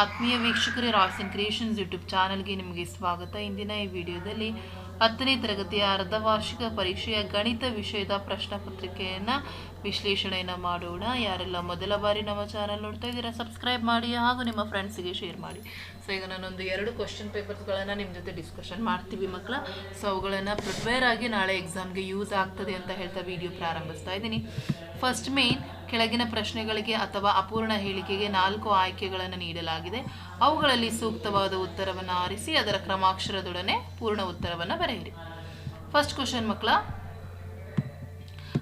ಆತ್ಮೀಯ ವೀಕ್ಷಕರೇ ರಾಸಿನ್ creations YouTube ಚಾನಲ್ಗೆ ನಿಮಗೆ ಸ್ವಾಗತ. ಇಂದಿನ ಈ ವಿಡಿಯೋದಲ್ಲಿ ಹತ್ತನೇ ತರಗತಿಯ ಅರ್ಧ ವಾರ್ಷಿಕ ಪರೀಕ್ಷೆಯ ಗಣಿತ ವಿಷಯದ ಪ್ರಶ್ನೆ ಪತ್ರಿಕೆಯನ್ನು ವಿಶ್ಲೇಷಣೆಯನ್ನು ಮಾಡೋಣ. ಯಾರೆಲ್ಲ ಮೊದಲ ಬಾರಿ ನಮ್ಮ ಚಾನಲ್ ನೋಡ್ತಾ ಇದ್ದೀರಾ, ಸಬ್ಸ್ಕ್ರೈಬ್ ಮಾಡಿ ಹಾಗೂ ನಿಮ್ಮ ಫ್ರೆಂಡ್ಸಿಗೆ ಶೇರ್ ಮಾಡಿ. ಸೊ ಈಗ ನಾನೊಂದು ಎರಡು ಕ್ವಶನ್ ಪೇಪರ್ಸ್ಗಳನ್ನು ನಿಮ್ಮ ಜೊತೆ ಡಿಸ್ಕಷನ್ ಮಾಡ್ತೀವಿ ಮಕ್ಕಳ ಸೊ ಅವುಗಳನ್ನು ಪ್ರಿಪೇರ್ ಆಗಿ ನಾಳೆ ಎಕ್ಸಾಮ್ಗೆ ಯೂಸ್ ಆಗ್ತದೆ ಅಂತ ಹೇಳ್ತಾ ವಿಡಿಯೋ ಪ್ರಾರಂಭಿಸ್ತಾ ಇದ್ದೀನಿ. ಫಸ್ಟ್ ಮೇನ್ ಕೆಳಗಿನ ಪ್ರಶ್ನೆಗಳಿಗೆ ಅಥವಾ ಅಪೂರ್ಣ ಹೇಳಿಕೆಗೆ ನಾಲ್ಕು ಆಯ್ಕೆಗಳನ್ನು ನೀಡಲಾಗಿದೆ. ಅವುಗಳಲ್ಲಿ ಸೂಕ್ತವಾದ ಉತ್ತರವನ್ನು ಆರಿಸಿ, ಅದರ ಕ್ರಮಾಕ್ಷರದೊಡನೆ ಪೂರ್ಣ ಉತ್ತರವನ್ನು ಬರೆಯಿರಿ. ಫಸ್ಟ್ ಕ್ವಶನ್ ಮಕ್ಕಳ.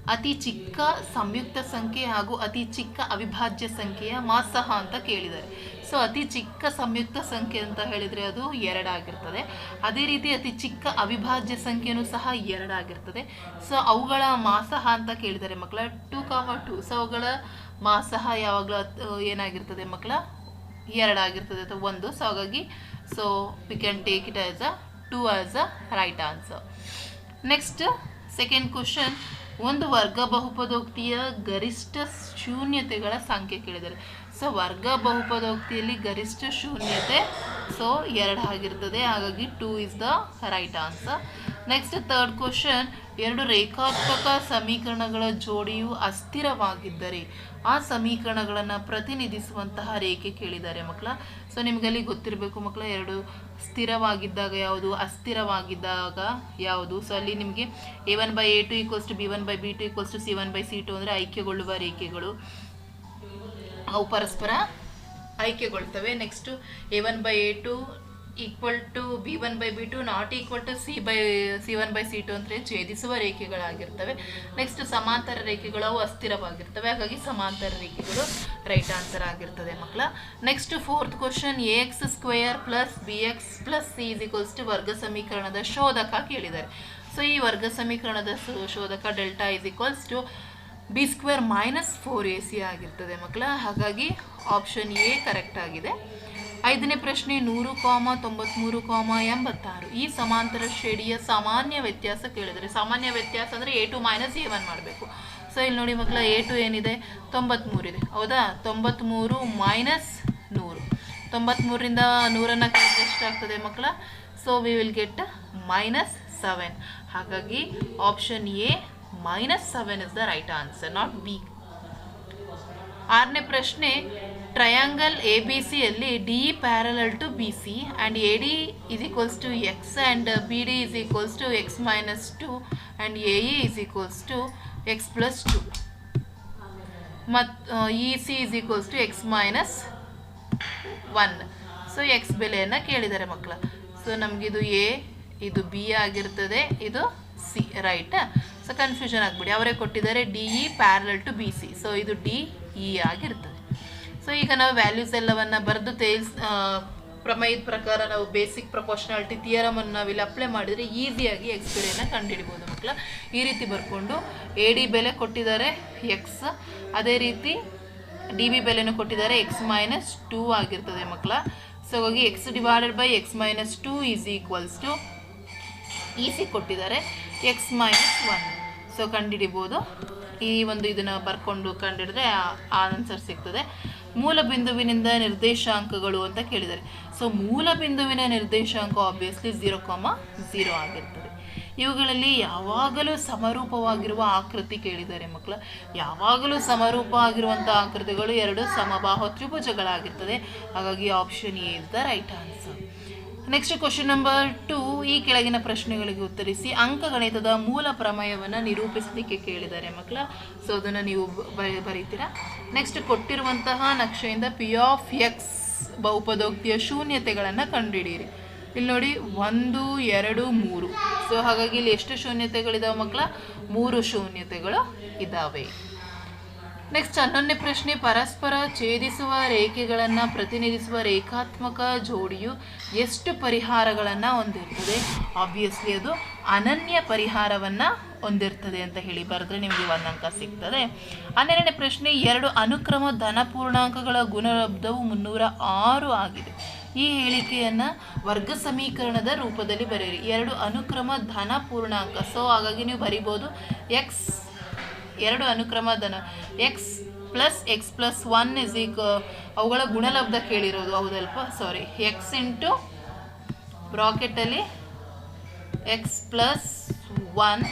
ಅತಿ ಚಿಕ್ಕ ಸಂಯುಕ್ತ ಸಂಖ್ಯೆ ಹಾಗೂ ಅತಿ ಚಿಕ್ಕ ಅವಿಭಾಜ್ಯ ಸಂಖ್ಯೆಯ ಮಾಸಹ ಅಂತ ಕೇಳಿದ್ದಾರೆ. ಸೊ ಅತಿ ಚಿಕ್ಕ ಸಂಯುಕ್ತ ಸಂಖ್ಯೆ ಅಂತ ಹೇಳಿದರೆ ಅದು ಎರಡಾಗಿರ್ತದೆ. ಅದೇ ರೀತಿ ಅತಿ ಚಿಕ್ಕ ಅವಿಭಾಜ್ಯ ಸಂಖ್ಯೆನೂ ಸಹ ಎರಡಾಗಿರ್ತದೆ. ಸೊ ಅವುಗಳ ಮಾಸಹ ಅಂತ ಕೇಳಿದ್ದಾರೆ ಮಕ್ಕಳ ಟು ಕಾಮ ಟು. ಸೊ ಅವುಗಳ ಮಾಸಹ ಯಾವಾಗಲೂ ಏನಾಗಿರ್ತದೆ ಮಕ್ಕಳ? ಎರಡಾಗಿರ್ತದೆ ಅಥವಾ ಒಂದು. ಸೊ ಹಾಗಾಗಿ so we can take it as a to as a right answer next second question ಒಂದು ವರ್ಗ ಬಹುಪದೋಕ್ತಿಯ ಗರಿಷ್ಠ ಶೂನ್ಯತೆಗಳ ಸಂಖ್ಯೆ ಕೇಳಿದ್ದಾರೆ ಸೊ ವರ್ಗ ಬಹುಪದೋಕ್ತಿಯಲ್ಲಿ ಗರಿಷ್ಠ ಶೂನ್ಯತೆ, ಸೊ ಎರಡು ಆಗಿರ್ತದೆ. ಹಾಗಾಗಿ two is the right answer next third question ಎರಡು ರೇಖಾತ್ಮಕ ಸಮೀಕರಣಗಳ ಜೋಡಿಯು ಅಸ್ಥಿರವಾಗಿದ್ದರೆ ಆ ಸಮೀಕರಣಗಳನ್ನು ಪ್ರತಿನಿಧಿಸುವಂತಹ ರೇಖೆ ಕೇಳಿದ್ದಾರೆ ಮಕ್ಕಳ. ಸೊ ನಿಮಗಲ್ಲಿ ಗೊತ್ತಿರಬೇಕು ಮಕ್ಕಳ, ಎರಡು ಸ್ಥಿರವಾಗಿದ್ದಾಗ ಯಾವುದು, ಅಸ್ಥಿರವಾಗಿದ್ದಾಗ ಯಾವುದು? ಸೊ ಅಲ್ಲಿ ನಿಮಗೆ a one by a two equals to b one by b two equals to c one by c two ಅಂದರೆ ಐಕ್ಯಗೊಳ್ಳುವ ರೇಖೆಗಳು. ಅವು ಪರಸ್ಪರ ಆಯ್ಕೆಗೊಳ್ತವೆ next a one by a two equal to b one by b two not equal to c by c one by c two ಅಂದರೆ ಛೇದಿಸುವ ರೇಖೆಗಳಾಗಿರ್ತವೆ. Next ಸಮಾಂತರ ರೇಖೆಗಳು ಅವು ಅಸ್ಥಿರವಾಗಿರ್ತವೆ. ಹಾಗಾಗಿ ಸಮಾಂತರ ರೇಖೆಗಳು ರೈಟ್ ಆನ್ಸರ್ ಆಗಿರ್ತದೆ ಮಕ್ಕಳ. Next fourth question a x square plus b x plus c is equals to ವರ್ಗ ಸಮೀಕರಣದ ಶೋಧಕ ಕೇಳಿದ್ದಾರೆ. ಸೊ ಈ ವರ್ಗ ಸಮೀಕರಣದ ಶೋಧಕ delta is equals to b square minus four a c ಆಗಿರ್ತದೆ ಮಕ್ಕಳ. ಹಾಗಾಗಿ ಆಪ್ಷನ್ ಎ ಕರೆಕ್ಟ್ ಆಗಿದೆ. ಐದನೇ ಪ್ರಶ್ನೆ ನೂರು ಕಾಮ ತೊಂಬತ್ಮೂರು ಕಾಮ ಎಂಬತ್ತಾರು. ಈ ಸಮಾಂತರ ಶ್ರೇಣಿಯ ಸಾಮಾನ್ಯ ವ್ಯತ್ಯಾಸ ಕೇಳಿದರೆ, ಸಾಮಾನ್ಯ ವ್ಯತ್ಯಾಸ ಅಂದರೆ a two minus a one ಮಾಡಬೇಕು. ಸೊ ಇಲ್ಲಿ ನೋಡಿ ಮಕ್ಕಳ ಎ ಟು ಏನಿದೆ? ತೊಂಬತ್ಮೂರಿದೆ ಹೌದಾ? ತೊಂಬತ್ಮೂರು ಮೈನಸ್ ನೂರು. ತೊಂಬತ್ಮೂರರಿಂದ ನೂರನ್ನು ಕಳೆದ್ರೆ ಎಷ್ಟಾಗ್ತದೆ ಮಕ್ಕಳ? So we will get minus seven ಹಾಗಾಗಿ option A minus seven is the right answer not B ಆರನೇ ಪ್ರಶ್ನೆ ಟ್ರಯಾಂಗಲ್ ಎ ಬಿ ಸಿಯಲ್ಲಿ D parallel to B C and A D is equals to x and B D is equals to x minus two and A E is equals to x plus two ಮತ್ತು E C is equals to x minus one so x ಬೆಲೆಯನ್ನು ಕೇಳಿದ್ದಾರೆ ಮಕ್ಕಳು. So ನಮಗಿದು A ಇದು B ಆಗಿರ್ತದೆ, ಇದು C right so confusion ಆಗ್ಬಿಡಿ. ಅವರೇ ಕೊಟ್ಟಿದ್ದಾರೆ D E parallel to B C so ಇದು ಡಿ ಇ ಆಗಿರ್ತದೆ. ಸೊ ಈಗ ನಾವು ವ್ಯಾಲ್ಯೂಸ್ ಎಲ್ಲವನ್ನು ಬರೆದು ತೇಲ್ಸ್ ಪ್ರಮೇಯದ ಪ್ರಕಾರ ನಾವು ಬೇಸಿಕ್ ಪ್ರಪೋರ್ಷನಾಲಿಟಿ ಥಿಯರಮನ್ನು ನಾವಿಲ್ಲಿ ಅಪ್ಲೈ ಮಾಡಿದರೆ ಈಸಿಯಾಗಿ ಎಕ್ಸ್ ಬೆಲೆಯನ್ನು ಕಂಡುಹಿಡ್ಬೋದು ಮಕ್ಕಳ ಈ ರೀತಿ ಬರ್ಕೊಂಡು ಎ ಡಿ ಬೆಲೆ ಕೊಟ್ಟಿದ್ದಾರೆ ಎಕ್ಸ್ ಅದೇ ರೀತಿ ಡಿ ಬಿ ಬೆಲೆನೂ ಕೊಟ್ಟಿದ್ದಾರೆ ಎಕ್ಸ್ ಮೈನಸ್ ಟೂ ಆಗಿರ್ತದೆ ಮಕ್ಕಳ ಸೊ ಹೋಗಿ x divided by x minus two is equals to E C ಕೊಟ್ಟಿದ್ದಾರೆ ಎಕ್ಸ್ ಮೈನಸ್ ಒನ್ ಸೊ ಕಂಡುಹಿಡಿಬೋದು. ಈ ಒಂದು ಇದನ್ನು ಬರ್ಕೊಂಡು ಕಂಡಿಡಿದ್ರೆ ಆನ್ಸರ್ ಸಿಗ್ತದೆ. ಮೂಲ ಬಿಂದುವಿನಿಂದ ನಿರ್ದೇಶಾಂಕಗಳು ಅಂತ ಕೇಳಿದ್ದಾರೆ. ಸೊ ಮೂಲ ಬಿಂದುವಿನ ನಿರ್ದೇಶಾಂಕ ಆಬ್ವಿಯಸ್ಲಿ ಝೀರೋ ಕಾಮ ಝೀರೋ ಆಗಿರ್ತದೆ. ಇವುಗಳಲ್ಲಿ ಯಾವಾಗಲೂ ಸಮರೂಪವಾಗಿರುವ ಆಕೃತಿ ಕೇಳಿದ್ದಾರೆ ಮಕ್ಕಳು. ಯಾವಾಗಲೂ ಸಮರೂಪ ಆಗಿರುವಂಥ ಆಕೃತಿಗಳು ಎರಡು ಸಮಬಾಹು ತ್ರಿಭುಜಗಳಾಗಿರ್ತದೆ. ಹಾಗಾಗಿ option A is the right answer next question number two ಈ ಕೆಳಗಿನ ಪ್ರಶ್ನೆಗಳಿಗೆ ಉತ್ತರಿಸಿ ಅಂಕಗಣಿತದ ಮೂಲ ಪ್ರಮೇಯವನ್ನು ನಿರೂಪಿಸಲಿಕ್ಕೆ ಕೇಳಿದ್ದಾರೆ ಮಕ್ಕಳ. ಸೊ ಅದನ್ನು ನೀವು ಬರೀತೀರಾ? ನೆಕ್ಸ್ಟ್ ಕೊಟ್ಟಿರುವಂತಹ ನಕ್ಷೆಯಿಂದ ಪಿ ಆಫ್ ಎಕ್ಸ್ ಬಹುಪದೋಕ್ತಿಯ ಶೂನ್ಯತೆಗಳನ್ನು ಕಂಡುಹಿಡಿಯಿರಿ. ಇಲ್ಲಿ ನೋಡಿ, ಒಂದು, ಎರಡು, ಮೂರು. ಸೊ ಹಾಗಾಗಿ ಇಲ್ಲಿ ಎಷ್ಟು ಶೂನ್ಯತೆಗಳಿದಾವೆ ಮಕ್ಕಳ? ಮೂರು ಶೂನ್ಯತೆಗಳು ಇದ್ದಾವೆ ನೆಕ್ಸ್ಟ್ ಹನ್ನೊಂದನೇ ಪ್ರಶ್ನೆ. ಪರಸ್ಪರ ಛೇದಿಸುವ ರೇಖೆಗಳನ್ನು ಪ್ರತಿನಿಧಿಸುವ ರೇಖಾತ್ಮಕ ಜೋಡಿಯು ಎಷ್ಟು ಪರಿಹಾರಗಳನ್ನು ಹೊಂದಿರ್ತದೆ? ಆಬ್ವಿಯಸ್ಲಿ ಅದು ಅನನ್ಯ ಪರಿಹಾರವನ್ನು ಹೊಂದಿರ್ತದೆ ಅಂತ ಹೇಳಿ ಬರೆದ್ರೆ ನಿಮಗೆ ಒಂದು ಅಂಕ ಸಿಗ್ತದೆ. ಹನ್ನೆರಡನೇ ಪ್ರಶ್ನೆ, ಎರಡು ಅನುಕ್ರಮ ಧನ ಪೂರ್ಣಾಂಕಗಳ ಗುಣಲಬ್ಧವು ಮುನ್ನೂರ ಆರು ಆಗಿದೆ. ಈ ಹೇಳಿಕೆಯನ್ನು ವರ್ಗ ಸಮೀಕರಣದ ರೂಪದಲ್ಲಿ ಬರೆಯಿರಿ. ಎರಡು ಅನುಕ್ರಮ ಧನ ಪೂರ್ಣಾಂಕ. ಸೊ ಹಾಗಾಗಿ ನೀವು ಬರಿಬೋದು. ಎಕ್ಸ್ ಎರಡು ಅನುಕ್ರಮ ಧನ. X plus x plus one is eke ಅವುಗಳ ಗುಣಲಬ್ಧ ಕೇಳಿರೋದು. ಹೌದಲ್ಪ sorry x into ಬ್ರಾಕೆಟಲ್ಲಿ x plus one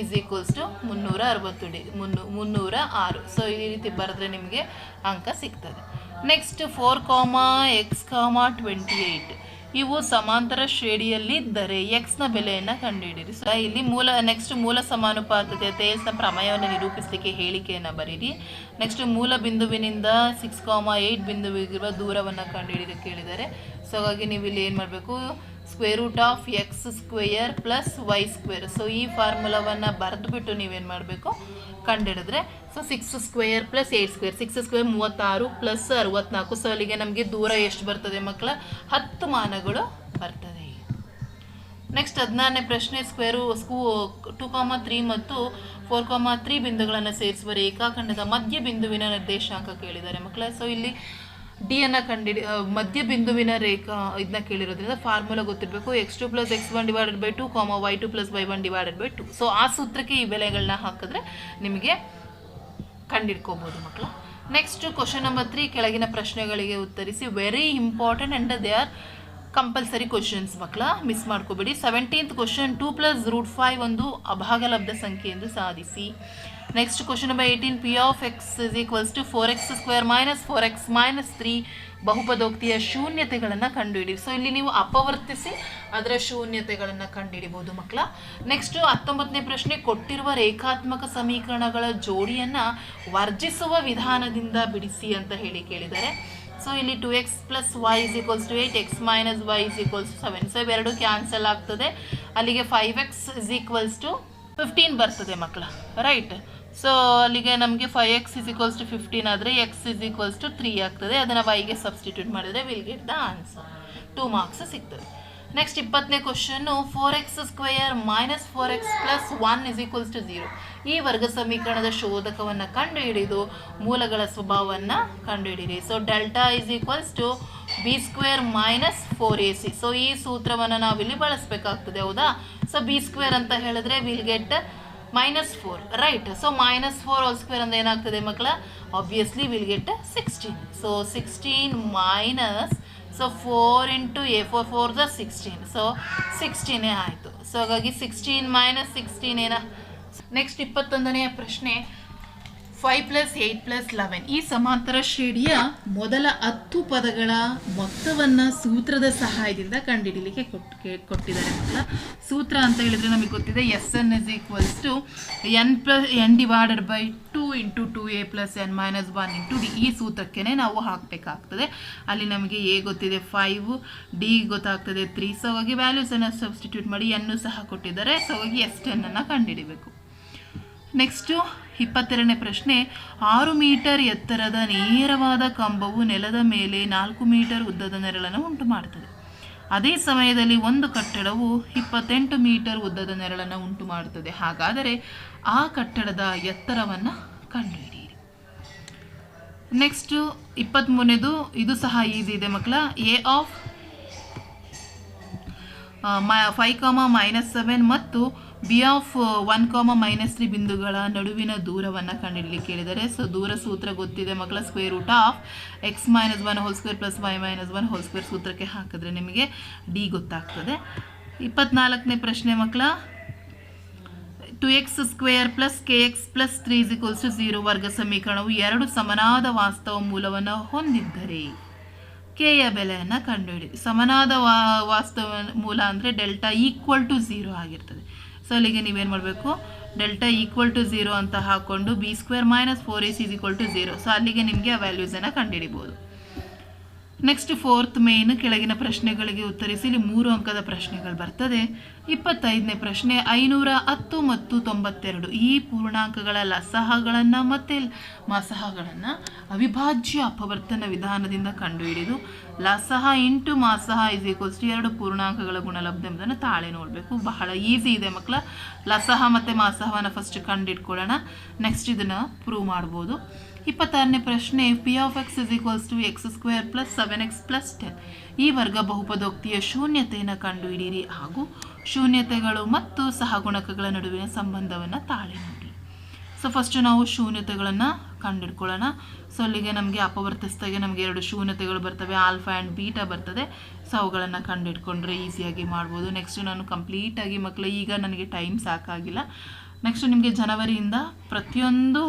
is equals to ಮುನ್ನೂರ ಅರವತ್ತು ಡಿ, ಮುನ್ನೂ, ಮುನ್ನೂರ ಆರು. ಸೊ ಈ ರೀತಿ ಬರೆದ್ರೆ ನಿಮಗೆ ಅಂಕ ಸಿಗ್ತದೆ. Next four comma x comma twenty eight ಇವು ಸಮಾಂತರ ಶ್ರೇಣಿಯಲ್ಲಿದ್ದರೆ ನ ಬೆಲೆಯನ್ನು ಕಂಡುಹಿಡಿಯಿರಿ. ಸೊ ಇಲ್ಲಿ ಮೂಲ ನೆಕ್ಸ್ಟ್ ಮೂಲ ಸಮಾನುಪಾತತೆ ತೇಲ್ಸ್ನ ಪ್ರಮೇಯವನ್ನು ನಿರೂಪಿಸಲಿಕ್ಕೆ ಹೇಳಿಕೆಯನ್ನ ಬರೀರಿ. ನೆಕ್ಸ್ಟ್ ಮೂಲ ಬಿಂದುವಿನಿಂದ ಸಿಕ್ಸ್ ಕಾಮ ಏಯ್ಟ್ ಬಿಂದುವಿಗಿರುವ ದೂರವನ್ನು ಕಂಡುಹಿಡಿಯಲು ಕೇಳಿದ್ದಾರೆ. ಸೊ ಹಾಗಾಗಿ ನೀವು ಇಲ್ಲಿ ಏನು ಮಾಡಬೇಕು? Square root of x square plus y square so ಈ ಫಾರ್ಮುಲಾವನ್ನು ಬರೆದುಬಿಟ್ಟು ನೀವೇನು ಮಾಡಬೇಕು? ಕಂಡುಹಿಡಿದ್ರೆ so six square plus eight square six square ಮೂವತ್ತಾರು ಪ್ಲಸ್ ಅರವತ್ನಾಲ್ಕು. ಸೊ ಅಲ್ಲಿಗೆ ನಮಗೆ ದೂರ ಎಷ್ಟು ಬರ್ತದೆ ಮಕ್ಕಳ ಹತ್ತು ಮಾನಗಳು ಬರ್ತದೆ ನೆಕ್ಸ್ಟ್ ಹದಿನಾರನೇ ಪ್ರಶ್ನೆ ಸ್ಕ್ವೇರು ಸ್ಕೂ ಟು ಕಾಮ ತ್ರೀ ಮತ್ತು ಫೋರ್ ಕಾಮ ತ್ರೀ ಬಿಂದುಗಳನ್ನು ಸೇರಿಸುವ ರೇಖಾಖಂಡದ ಮಧ್ಯ ಬಿಂದುವಿನ ನಿರ್ದೇಶಾಂಕ ಕೇಳಿದ್ದಾರೆ ಮಕ್ಕಳ ಸೊ ಇಲ್ಲಿ ಡಿ ಅನ್ನ ಕಂಡಿಡಿ ಆ, ಮಧ್ಯ ಬಿಂದುವಿನ ರೇಖಾ ಇದನ್ನ ಕೇಳಿರೋದ್ರಿಂದ ಫಾರ್ಮುಲಾ ಗೊತ್ತಿರಬೇಕು. X two plus x one divided by two comma y two plus y one divided by two so ಆ ಸೂತ್ರಕ್ಕೆ ಈ ಬೆಲೆಗಳನ್ನ ಹಾಕಿದ್ರೆ ನಿಮಗೆ ಕಂಡಿಡ್ಕೋಬೋದು ಮಕ್ಕಳು ನೆಕ್ಸ್ಟ್ ಕ್ವಶನ್ ನಂಬರ್ ತ್ರೀ ಕೆಳಗಿನ ಪ್ರಶ್ನೆಗಳಿಗೆ ಉತ್ತರಿಸಿ. Very important and they are compulsory questions ಮಕ್ಕಳ ಮಿಸ್ ಮಾಡ್ಕೋಬೇಡಿ. Seventeenth question two plus root five ಒಂದು ಅಭಾಗಲಬ್ಧ ಸಂಖ್ಯೆ ಎಂದು ಸಾಧಿಸಿ. Next question number eighteen p of x is equals to four x square minus four x minus three ಬಹುಪದೋಕ್ತಿಯ ಶೂನ್ಯತೆಗಳನ್ನು ಕಂಡುಹಿಡಿಯಿರಿ. So ಇಲ್ಲಿ ನೀವು ಅಪವರ್ತಿಸಿ ಅದರ ಶೂನ್ಯತೆಗಳನ್ನು ಕಂಡುಹಿಡಿಬಹುದು ಮಕ್ಕಳ. ನೆಕ್ಸ್ಟ್ ಹತ್ತೊಂಬತ್ತನೇ ಪ್ರಶ್ನೆ, ಕೊಟ್ಟಿರುವ ರೇಖಾತ್ಮಕ ಸಮೀಕರಣಗಳ ಜೋಡಿಯನ್ನು ವರ್ಜಿಸುವ ವಿಧಾನದಿಂದ ಬಿಡಿಸಿ ಅಂತ ಹೇಳಿ ಕೇಳಿದ್ದಾರೆ. ಸೊ ಇಲ್ಲಿ two x plus y is equals to eight x minus y is equals to seven so ಇವೆರಡು ಕ್ಯಾನ್ಸಲ್ ಆಗ್ತದೆ. ಅಲ್ಲಿಗೆ five x is equals to fifteen ಬರ್ತದೆ ಮಕ್ಕಳ. ರೈಟ್ ಸೊ ಅಲ್ಲಿಗೆ ನಮಗೆ five x is equals to fifteen ಆದರೆ x is equals to three ಆಗ್ತದೆ. ಅದನ್ನು ವೈಗೆ ಸಬ್ಸ್ಟಿಟ್ಯೂಟ್ ಮಾಡಿದರೆ will get the answer two marks ಸಿಗ್ತದೆ. ನೆಕ್ಸ್ಟ್ ಇಪ್ಪತ್ತನೇ question four x square minus four x plus one is equals to zero ಈ ವರ್ಗ ಸಮೀಕರಣದ ಶೋಧಕವನ್ನು ಕಂಡುಹಿಡಿದು ಮೂಲಗಳ ಸ್ವಭಾವವನ್ನು ಕಂಡುಹಿಡಿಯಿರಿ so delta is equals to b square minus four a c so ಈ ಸೂತ್ರವನ್ನು ನಾವಿಲ್ಲಿ ಬಳಸಬೇಕಾಗ್ತದೆ, ಹೌದಾ? ಸೊ ಬಿ ಸ್ಕ್ವೇರ್ ಅಂತ ಹೇಳಿದ್ರೆ will get minus four right so minus four whole square ಅಂದ್ರೆ ಏನಾಗ್ತದೆ ಮಕ್ಕಳ obviously will get sixteen so sixteen minus so four into a four four the sixteen so ಸಿಕ್ಸ್ಟೀನೇ ಆಯಿತು. ಸೊ ಹಾಗಾಗಿ ಸಿಕ್ಸ್ಟೀನ್ ಮೈನಸ್ ಸಿಕ್ಸ್ಟೀನ್ ಏನ? Next ಇಪ್ಪತ್ತೊಂದನೆಯ ಪ್ರಶ್ನೆ. Five plus eight plus eleven ಈ ಸಮಾಂತರ ಶ್ರೇಣಿಯ ಮೊದಲ ಹತ್ತು ಪದಗಳ ಮೊತ್ತವನ್ನು ಸೂತ್ರದ ಸಹಾಯದಿಂದ ಕಂಡುಹಿಡಿಲಿಕ್ಕೆ ಕೊಟ್ಟು ಕೊಟ್ಟಿದ್ದಾರೆ. ಮಕ್ಕಳ ಸೂತ್ರ ಅಂತ ಹೇಳಿದ್ರೆ ನಮಗೆ ಗೊತ್ತಿದೆ S n is equals to n plus n divided by two into two a plus n minus one into d ಈ ಸೂತ್ರಕ್ಕೆ ನಾವು ಹಾಕಬೇಕಾಗ್ತದೆ. ಅಲ್ಲಿ ನಮಗೆ ಎ ಗೊತ್ತಿದೆ ಫೈವ್ ಡಿ ಗೊತ್ತಾಗ್ತದೆ ತ್ರೀ ಸೊ ಹಾಗಾಗಿ ವ್ಯಾಲ್ಯೂಸನ್ನು ಸಬ್ಸ್ಟಿಟ್ಯೂಟ್ ಮಾಡಿ ಎನ್ನು ಸಹ ಕೊಟ್ಟಿದ್ದಾರೆ. ಸೊ ಹಾಗಾಗಿ ಎಸ್ ಟೆನ್ನನ್ನು ಕಂಡುಹಿಡಿಬೇಕು. ನೆಕ್ಸ್ಟು ಇಪ್ಪತ್ತೆರಡನೇ ಪ್ರಶ್ನೆ, ಆರು ಮೀಟರ್ ಎತ್ತರದ ನೇರವಾದ ಕಂಬವು ನೆಲದ ಮೇಲೆ ನಾಲ್ಕು ಮೀಟರ್ ಉದ್ದದ ನೆರಳನ್ನು ಉಂಟು ಮಾಡುತ್ತದೆ ಅದೇ ಸಮಯದಲ್ಲಿ ಒಂದು ಕಟ್ಟಡವು ಇಪ್ಪತ್ತೆಂಟು ಮೀಟರ್ ಉದ್ದದ ನೆರಳನ್ನು ಉಂಟು ಮಾಡುತ್ತದೆ ಹಾಗಾದರೆ ಆ ಕಟ್ಟಡದ ಎತ್ತರವನ್ನು ಕಂಡುಹಿಡಿಯಿರಿ. ನೆಕ್ಸ್ಟು ಇಪ್ಪತ್ತ್ಮೂರನೇದು, ಇದು ಸಹ ಈಸಿ ಇದೆ ಮಕ್ಕಳ. A of five comma minus seven ಮತ್ತು B of one comma minus three ಬಿಂದುಗಳ ನಡುವಿನ ದೂರವನ್ನು ಕಂಡುಹಿಡಲಿಕ್ಕೆ ಕೇಳಿದರೆ ಸೊ ದೂರ ಸೂತ್ರ ಗೊತ್ತಿದೆ ಮಕ್ಕಳ square root of x minus one whole square plus y minus one whole square ಸೂತ್ರಕ್ಕೆ ಹಾಕಿದ್ರೆ ನಿಮಗೆ ಡಿ ಗೊತ್ತಾಗ್ತದೆ. ಇಪ್ಪತ್ನಾಲ್ಕನೇ ಪ್ರಶ್ನೆ ಮಕ್ಕಳ two x square plus k x plus three equals to zero ವರ್ಗ ಸಮೀಕರಣವು ಎರಡು ಸಮನಾದ ವಾಸ್ತವ ಮೂಲವನ್ನು ಹೊಂದಿದ್ದರೆ ಕೆಯ ಬೆಲೆಯನ್ನು ಕಂಡುಹಿಡಿ. ಸಮನಾದ ವಾ, ವಾಸ್ತವ ಮೂಲ ಅಂದರೆ ಡೆಲ್ಟಾ ಈಕ್ವಲ್ ಟು ಝೀರೋ ಆಗಿರ್ತದೆ. ಸೊ ಅಲ್ಲಿಗೆ ನೀವೇನು ಮಾಡಬೇಕು? ಡೆಲ್ಟಾ ಈಕ್ವಲ್ ಟು ಝೀರೋ ಅಂತ ಹಾಕ್ಕೊಂಡು b square minus four s is equal to zero. So ಅಲ್ಲಿಗೆ ನಿಮಗೆ ಆ ವ್ಯಾಲ್ಯೂಸನ್ನು ಕಂಡುಹಿಡಿಬೋದು. ನೆಕ್ಸ್ಟ್ ಫೋರ್ತ್ ಮೇನ್ ಕೆಳಗಿನ ಪ್ರಶ್ನೆಗಳಿಗೆ ಉತ್ತರಿಸಿ, ಇಲ್ಲಿ ಮೂರು ಅಂಕದ ಪ್ರಶ್ನೆಗಳು ಬರ್ತದೆ. ಇಪ್ಪತ್ತೈದನೇ ಪ್ರಶ್ನೆ, ಐನೂರ ಹತ್ತು ಮತ್ತು ತೊಂಬತ್ತೆರಡು. ಈ ಪೂರ್ಣಾಂಕಗಳ ಲಸಹಗಳನ್ನು ಮತ್ತು ಮಾಸಹಗಳನ್ನು ಅವಿಭಾಜ್ಯ ಅಪವರ್ತನ ವಿಧಾನದಿಂದ ಕಂಡುಹಿಡಿದು, ಲಸಹ ಇಂಟು ಮಾಸಹ ಇಸ್ ಈಕ್ವಲ್ಸ್ ಟು ಎರಡು ಪೂರ್ಣಾಂಕಗಳ ಗುಣಲಬ್ಧ ಎಂಬುದನ್ನು ತಾಳೆ ನೋಡಬೇಕು. ಬಹಳ ಈಸಿ ಇದೆ ಮಕ್ಕಳ ಲಸಹ ಮತ್ತು ಮಾಸಹವನ್ನು ಫಸ್ಟ್ ಕಂಡಿಟ್ಕೊಳ್ಳೋಣ. ನೆಕ್ಸ್ಟ್ ಇದನ್ನು ಪ್ರೂವ್ ಮಾಡ್ಬೋದು. ಇಪ್ಪತ್ತಾರನೇ ಪ್ರಶ್ನೆ p of x is equals to x square plus seven x plus ten ಈ ವರ್ಗ ಬಹುಪದೋಕ್ತಿಯ ಶೂನ್ಯತೆಯನ್ನು ಕಂಡುಹಿಡಿಯಿರಿ. ಹಾಗೂ ಶೂನ್ಯತೆಗಳು ಮತ್ತು ಸಹಗುಣಕಗಳ ನಡುವಿನ ಸಂಬಂಧವನ್ನು ತಾಳಿ ನೋಡಿ. ಸೊ ಫಸ್ಟು ನಾವು ಶೂನ್ಯತೆಗಳನ್ನು ಕಂಡುಹಿಡ್ಕೊಳ್ಳೋಣ ಸೊ ಅಲ್ಲಿಗೆ ನಮಗೆ ಅಪವರ್ತಿಸಿದಾಗೆ ನಮಗೆ ಎರಡು ಶೂನ್ಯತೆಗಳು ಬರ್ತವೆ. ಆಲ್ಫಾ ಆ್ಯಂಡ್ ಬೀಟಾ ಬರ್ತದೆ. ಸೊ ಅವುಗಳನ್ನು ಕಂಡುಹಿಡ್ಕೊಂಡ್ರೆ ಈಸಿಯಾಗಿ ಮಾಡ್ಬೋದು. ನೆಕ್ಸ್ಟು ನಾನು ಕಂಪ್ಲೀಟಾಗಿ ಮಕ್ಕಳು ಈಗ ನನಗೆ ಟೈಮ್ ಸಾಕಾಗಿಲ್ಲ. ನೆಕ್ಸ್ಟ್ ನಿಮಗೆ ಜನವರಿಯಿಂದ ಪ್ರತಿಯೊಂದು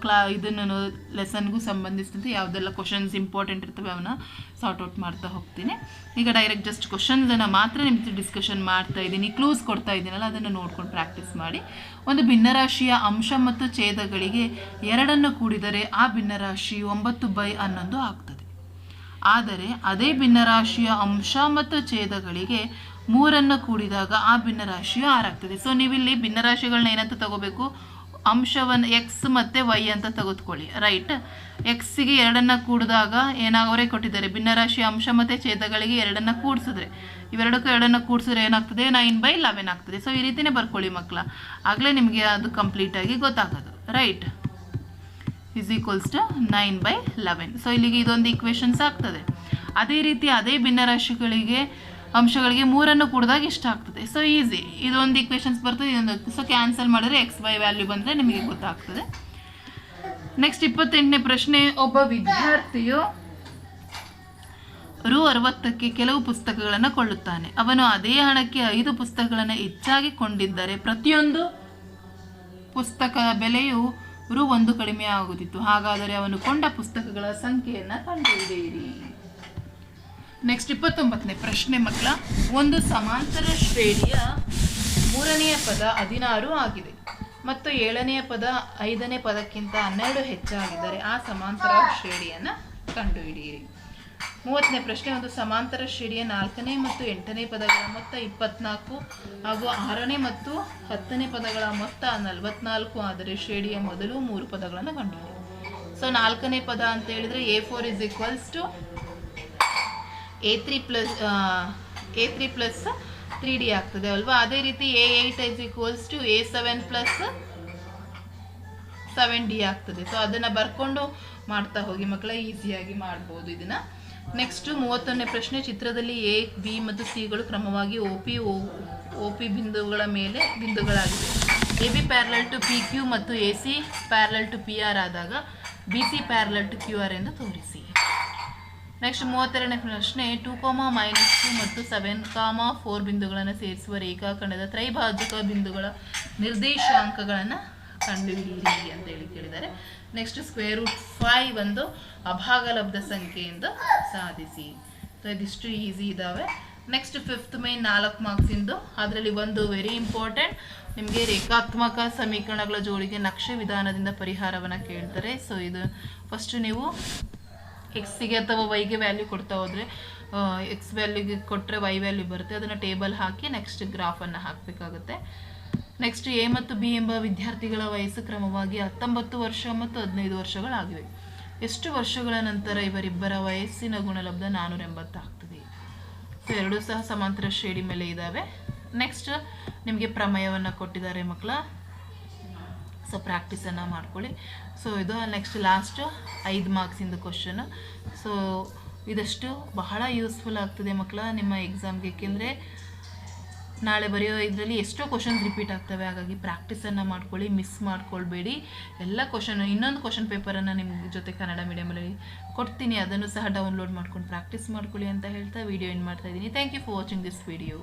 ಕ್ಲಾ, ಇದನ್ನು ಲೆಸನ್ಗೂ ಸಂಬಂಧಿಸಿದಂತೆ ಯಾವುದೆಲ್ಲ ಕ್ವಶನ್ಸ್ ಇಂಪಾರ್ಟೆಂಟ್ ಇರ್ತವೆ ಅವನ್ನ ಸಾರ್ಟ್ ಔಟ್ ಮಾಡ್ತಾ ಹೋಗ್ತೀನಿ. ಈಗ ಡೈರೆಕ್ಟ್ ಜಸ್ಟ್ ಕ್ವಶನ್ಸನ್ನು ಮಾತ್ರ ನಿಮ್ಗೆ ಡಿಸ್ಕಷನ್ ಮಾಡ್ತಾ ಇದ್ದೀನಿ. ಕ್ಲೂಸ್ ಕೊಡ್ತಾ ಇದ್ದೀನಲ್ಲ, ಅದನ್ನು ನೋಡ್ಕೊಂಡು ಪ್ರಾಕ್ಟೀಸ್ ಮಾಡಿ. ಒಂದು ಭಿನ್ನರಾಶಿಯ ಅಂಶ ಮತ್ತು ಛೇದಗಳಿಗೆ ಎರಡನ್ನು ಕೂಡಿದರೆ ಆ ಭಿನ್ನರಾಶಿ ಒಂಬತ್ತು ಬೈ ಹನ್ನೊಂದು ಆಗ್ತದೆ. ಆದರೆ, ಅದೇ ಭಿನ್ನರಾಶಿಯ ಅಂಶ ಮತ್ತು ಛೇದಗಳಿಗೆ ಮೂರನ್ನು ಕೂಡಿದಾಗ ಆ ಭಿನ್ನರಾಶಿಯು ಆರಾಗ್ತದೆ. ಸೊ ನೀವಿಲ್ಲಿ ಭಿನ್ನರಾಶಿಗಳನ್ನ ಏನಂತ ತಗೋಬೇಕು? ಅಂಶವನ್ನು ಎಕ್ಸ್ ಮತ್ತು ವೈ ಅಂತ ತೆಗೆದುಕೊಳ್ಳಿ ರೈಟ್ ಎಕ್ಸಿಗೆ ಎರಡನ್ನು ಕೂಡಿದಾಗ ಏನಾಗವರೇ ಕೊಟ್ಟಿದ್ದಾರೆ? ಭಿನ್ನರಾಶಿ ಅಂಶ ಮತ್ತು ಛೇದಗಳಿಗೆ ಎರಡನ್ನು ಕೂಡಿಸಿದ್ರೆ. ಇವೆರಡಕ್ಕೂ ಎರಡನ್ನು ಕೂಡಿಸಿದ್ರೆ ಏನಾಗ್ತದೆ? ನೈನ್ ಬೈ ಲೆವೆನ್ ಆಗ್ತದೆ. ಸೊ ಈ ರೀತಿಯೇ ಬರ್ಕೊಳ್ಳಿ ಮಕ್ಕಳ ಆಗಲೇ ನಿಮಗೆ ಅದು ಕಂಪ್ಲೀಟಾಗಿ ಗೊತ್ತಾಗೋದು right is equals to nine by eleven so ಇಲ್ಲಿಗೆ ಇದೊಂದು ಈಕ್ವೇಷನ್ಸ್ ಆಗ್ತದೆ. ಅದೇ ರೀತಿ ಅದೇ ಭಿನ್ನರಾಶಿಗಳಿಗೆ ಅಂಶಗಳಿಗೆ ಮೂರನ್ನು ಕೂಡಿದಾಗ ಇಷ್ಟ ಆಗ್ತದೆ. ಸೊ ಈಸಿ ಇದೊಂದು ಈಕ್ವೇಷನ್ಸ್ ಬರ್ತದೆ, ಇದೊಂದು ಸೊ ಕ್ಯಾನ್ಸಲ್ ಮಾಡಿದ್ರೆ ಎಕ್ಸ್ ವೈ ವ್ಯಾಲ್ಯೂ ಬಂದರೆ ನಿಮಗೆ ಗೊತ್ತಾಗ್ತದೆ. ನೆಕ್ಸ್ಟ್ ಇಪ್ಪತ್ತೆಂಟನೇ ಪ್ರಶ್ನೆ, ಒಬ್ಬ ವಿದ್ಯಾರ್ಥಿಯು ರು ಅರವತ್ತಕ್ಕೆ ಕೆಲವು ಪುಸ್ತಕಗಳನ್ನು ಕೊಳ್ಳುತ್ತಾನೆ. ಅವನು ಅದೇ ಹಣಕ್ಕೆ ಐದು ಪುಸ್ತಕಗಳನ್ನು ಹೆಚ್ಚಾಗಿ ಕೊಂಡಿದ್ದರೆ ಪ್ರತಿಯೊಂದು ಪುಸ್ತಕದ ಬೆಲೆಯು ರು ಒಂದು ಕಡಿಮೆ ಆಗುತ್ತಿತ್ತು. ಹಾಗಾದರೆ ಅವನು ಕೊಂಡ ಪುಸ್ತಕಗಳ ಸಂಖ್ಯೆಯನ್ನು ಕಂಡುಹಿಡಿಯಿರಿ ನೆಕ್ಸ್ಟ್ ಇಪ್ಪತ್ತೊಂಬತ್ತನೇ ಪ್ರಶ್ನೆ ಮಕ್ಕಳ, ಒಂದು ಸಮಾಂತರ ಶ್ರೇಣಿಯ ಮೂರನೆಯ ಪದ ಹದಿನಾರು ಆಗಿದೆ ಮತ್ತು ಏಳನೆಯ ಪದ ಐದನೇ ಪದಕ್ಕಿಂತ ಹನ್ನೆರಡು ಹೆಚ್ಚಾಗಿದ್ದರೆ ಆ ಸಮಾಂತರ ಶ್ರೇಣಿಯನ್ನು ಕಂಡುಹಿಡಿಯಿರಿ. ಮೂವತ್ತನೇ ಪ್ರಶ್ನೆ, ಒಂದು ಸಮಾಂತರ ಶ್ರೇಣಿಯ ನಾಲ್ಕನೇ ಮತ್ತು ಎಂಟನೇ ಪದಗಳ ಮೊತ್ತ ಇಪ್ಪತ್ನಾಲ್ಕು ಹಾಗೂ ಆರನೇ ಮತ್ತು ಹತ್ತನೇ ಪದಗಳ ಮೊತ್ತ ನಲವತ್ನಾಲ್ಕು ಆದರೆ ಶ್ರೇಣಿಯ ಮೊದಲು ಮೂರು ಪದಗಳನ್ನು ಕಂಡುಹಿಡಿಯಿರಿ. ಸೊ ನಾಲ್ಕನೇ ಪದ ಅಂತ ಹೇಳಿದರೆ a four is equals to a three plus a three plus three d ಆಗ್ತದೆ ಅಲ್ವಾ? ಅದೇ ರೀತಿ a eight is equals to a seven plus seven d ಆಗ್ತದೆ. ಸೊ ಅದನ್ನು ಬರ್ಕೊಂಡು ಮಾಡ್ತಾ ಹೋಗಿ ಮಕ್ಕಳ, ಈಸಿಯಾಗಿ ಮಾಡ್ಬೋದು ಇದನ್ನು. ನೆಕ್ಸ್ಟು ಮೂವತ್ತೊಂದನೇ ಪ್ರಶ್ನೆ, ಚಿತ್ರದಲ್ಲಿ ಎ ಬಿ ಮತ್ತು ಸಿಗಳು ಕ್ರಮವಾಗಿ ಒ ಪಿ ಒ ಪಿ ಬಿಂದುಗಳ ಮೇಲೆ ಬಿಂದುಗಳಾಗಿವೆ. A B parallel to P Q ಮತ್ತು A C parallel to P R ಆದಾಗ B C parallel to Q R ಎಂದು ತೋರಿಸಿ. ನೆಕ್ಸ್ಟ್ ಮೂವತ್ತೆರಡನೇ ಪ್ರಶ್ನೆ ಟೂ ಕಾಮ ಮೈನಸ್ ಟು ಮತ್ತು ಸೆವೆನ್ ಕಾಮ ಫೋರ್ ಬಿಂದುಗಳನ್ನು ಸೇರಿಸುವ ರೇಖಾಖಂಡದ ತ್ರೈಭಾಜಕ ಬಿಂದುಗಳ ನಿರ್ದೇಶಾಂಕಗಳನ್ನು ಕಂಡುಹಿಡಿಯಿರಿ ಅಂತ ಹೇಳಿ ಕೇಳಿದ್ದಾರೆ. ನೆಕ್ಸ್ಟ್ ಸ್ಕ್ವೇರ್ ರೂಟ್ ಫೈವ್ ಒಂದು ಅಭಾಗಲಬ್ಧ ಸಂಖ್ಯೆಯಿಂದ ಸಾಧಿಸಿ. ಸೊ ಇದಿಷ್ಟು ಈಸಿ ಇದ್ದಾವೆ ನೆಕ್ಸ್ಟ್ ಫಿಫ್ತ್ ಮೇ ನಾಲ್ಕು ಮಾರ್ಕ್ಸಿಂದು ಅದರಲ್ಲಿ ಒಂದು ವೆರಿ ಇಂಪಾರ್ಟೆಂಟ್ ನಿಮಗೆ ರೇಖಾತ್ಮಕ ಸಮೀಕರಣಗಳ ಜೋಡಿಗೆ ನಕ್ಷೆ ವಿಧಾನದಿಂದ ಪರಿಹಾರವನ್ನು ಕೇಳ್ತಾರೆ. ಸೊ ಇದು ಫಸ್ಟ್ ನೀವು ಎಕ್ಸಿಗೆ ಅಥವಾ ವೈಗೆ ವ್ಯಾಲ್ಯೂ ಕೊಡ್ತಾ ಹೋದರೆ ಎಕ್ಸ್ ವ್ಯಾಲ್ಯೂಗೆ ಕೊಟ್ಟರೆ ವೈ ವ್ಯಾಲ್ಯೂ ಬರುತ್ತೆ. ಅದನ್ನು ಟೇಬಲ್ ಹಾಕಿ ನೆಕ್ಸ್ಟ್ ಗ್ರಾಫನ್ನು ಹಾಕಬೇಕಾಗುತ್ತೆ. ನೆಕ್ಸ್ಟ್ ಎ ಮತ್ತು ಬಿ ಎಂಬ ವಿದ್ಯಾರ್ಥಿಗಳ ವಯಸ್ಸು ಕ್ರಮವಾಗಿ ಹತ್ತೊಂಬತ್ತು ವರ್ಷ ಮತ್ತು ಹದಿನೈದು ವರ್ಷಗಳಾಗಿವೆ. ಎಷ್ಟು ವರ್ಷಗಳ ನಂತರ ಇವರಿಬ್ಬರ ವಯಸ್ಸಿನ ಗುಣಲಬ್ಧ ನಾನ್ನೂರ ಎಂಬತ್ತಾಗ್ತದೆ ಸೊ ಎರಡೂ ಸಹ ಸಮಾಂತರ ಶ್ರೇಣಿ ಮೇಲೆ ಇದ್ದಾವೆ ನೆಕ್ಸ್ಟ್ ನಿಮಗೆ ಪ್ರಮೇಯವನ್ನು ಕೊಟ್ಟಿದ್ದಾರೆ ಮಕ್ಕಳ. ಸೊ ಪ್ರಾಕ್ಟೀಸನ್ನು ಮಾಡ್ಕೊಳ್ಳಿ. ಸೊ ಇದು ನೆಕ್ಸ್ಟ್ ಲಾಸ್ಟು ಐದು ಮಾರ್ಕ್ಸಿಂದು ಕ್ವಶನು ಸೊ ಇದಷ್ಟು ಬಹಳ ಯೂಸ್ಫುಲ್ ಆಗ್ತದೆ ಮಕ್ಕಳ, ನಿಮ್ಮ ಎಕ್ಸಾಮ್ಗೆ ಏಕೆಂದರೆ ನಾಳೆ ಬರೆಯೋ ಇದರಲ್ಲಿ ಎಷ್ಟೋ ಕ್ವಶನ್ಸ್ ರಿಪೀಟ್ ಆಗ್ತವೆ. ಹಾಗಾಗಿ ಪ್ರಾಕ್ಟೀಸನ್ನು ಮಾಡ್ಕೊಳ್ಳಿ ಮಿಸ್ ಮಾಡ್ಕೊಳ್ಬೇಡಿ. ಎಲ್ಲ ಕ್ವಶನ್ ಇನ್ನೊಂದು ಕ್ವಶನ್ ಪೇಪರನ್ನು ನಿಮ್ಮ ಜೊತೆ ಕನ್ನಡ ಮೀಡಿಯಮಲ್ಲಿ ಕೊಡ್ತೀನಿ. ಅದನ್ನು ಸಹ ಡೌನ್ಲೋಡ್ ಮಾಡ್ಕೊಂಡು ಪ್ರಾಕ್ಟೀಸ್ ಮಾಡ್ಕೊಳ್ಳಿ ಅಂತ ಹೇಳ್ತಾ ವೀಡಿಯೋ ಏನು ಮಾಡ್ತಾಯಿದ್ದೀನಿ thank you for watching this video